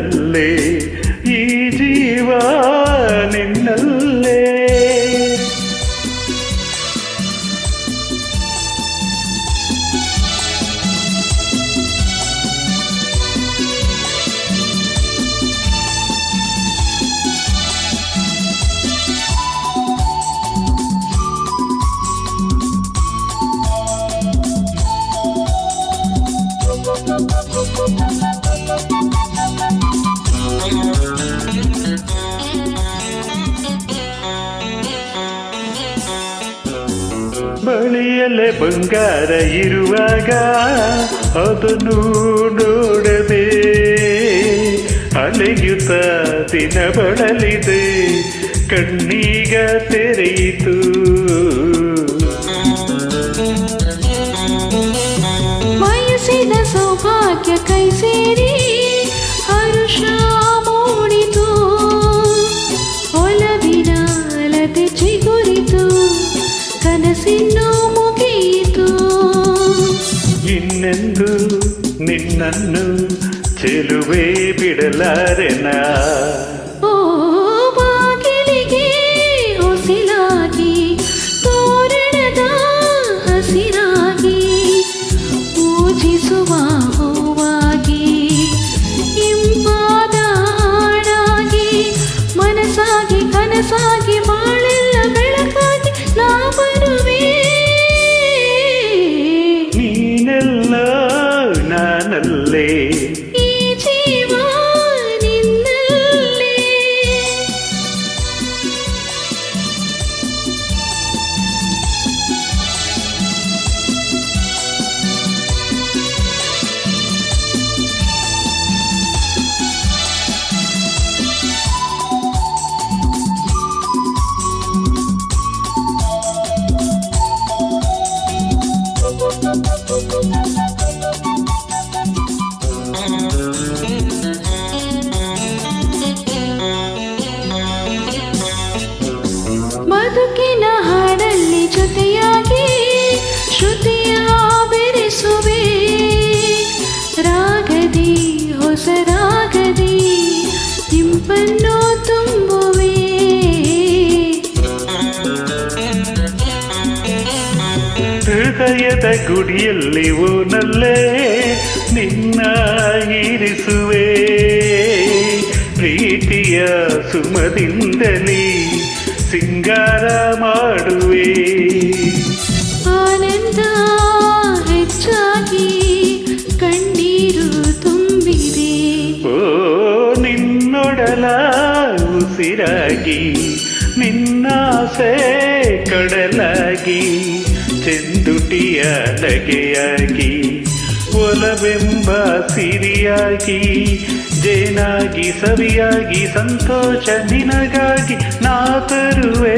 ನಾನಲ್ಲೇ ಬಳಿಯಲ್ಲೇ ಬಂಗಾರ ಇರುವಾಗ ಅದನ್ನು ನೋಡದೆ ಅಲೆಯುತ್ತ ದಿನ ಬಳಲಿದೆ ಕಣ್ಣೀಗ ತೆರೆಯಿತು. ಇನ್ನೆಂದು ನಿನ್ನನ್ನು ಚೆಲುವೆ ಬಿಡಲಾರೆನಾ ಹೃದಯದ ಗುಡಿಯಲ್ಲಿ ಓನಲ್ಲೇ ನಿನ್ನ ಇರಿಸುವೆ. ಪ್ರೀತಿಯ ಸುಮದಿಂದಲೇ ಸಿಂಗಾರ ಮಾಡುವೆ. ಆನಂದ ಹೆಚ್ಚಾಗಿ ಕಣ್ಣೀರು ತುಂಬಿದೆ. ಓ ನಿನ್ನೊಡಲ ಉಸಿರಾಗಿ ನಿನ್ನಾಸೆ ಕಡಲಾಗಿ. ತುಟಿಯ ಲಗೆಯಾಗಿ ಒಲವೆಂಬ ಸಿರಿಯಾಗಿ ಜೇನಾಗಿ ಸವಿಯಾಗಿ ಸಂತೋಷ ನಿನಗಾಗಿ ನಾ ತರುವೇ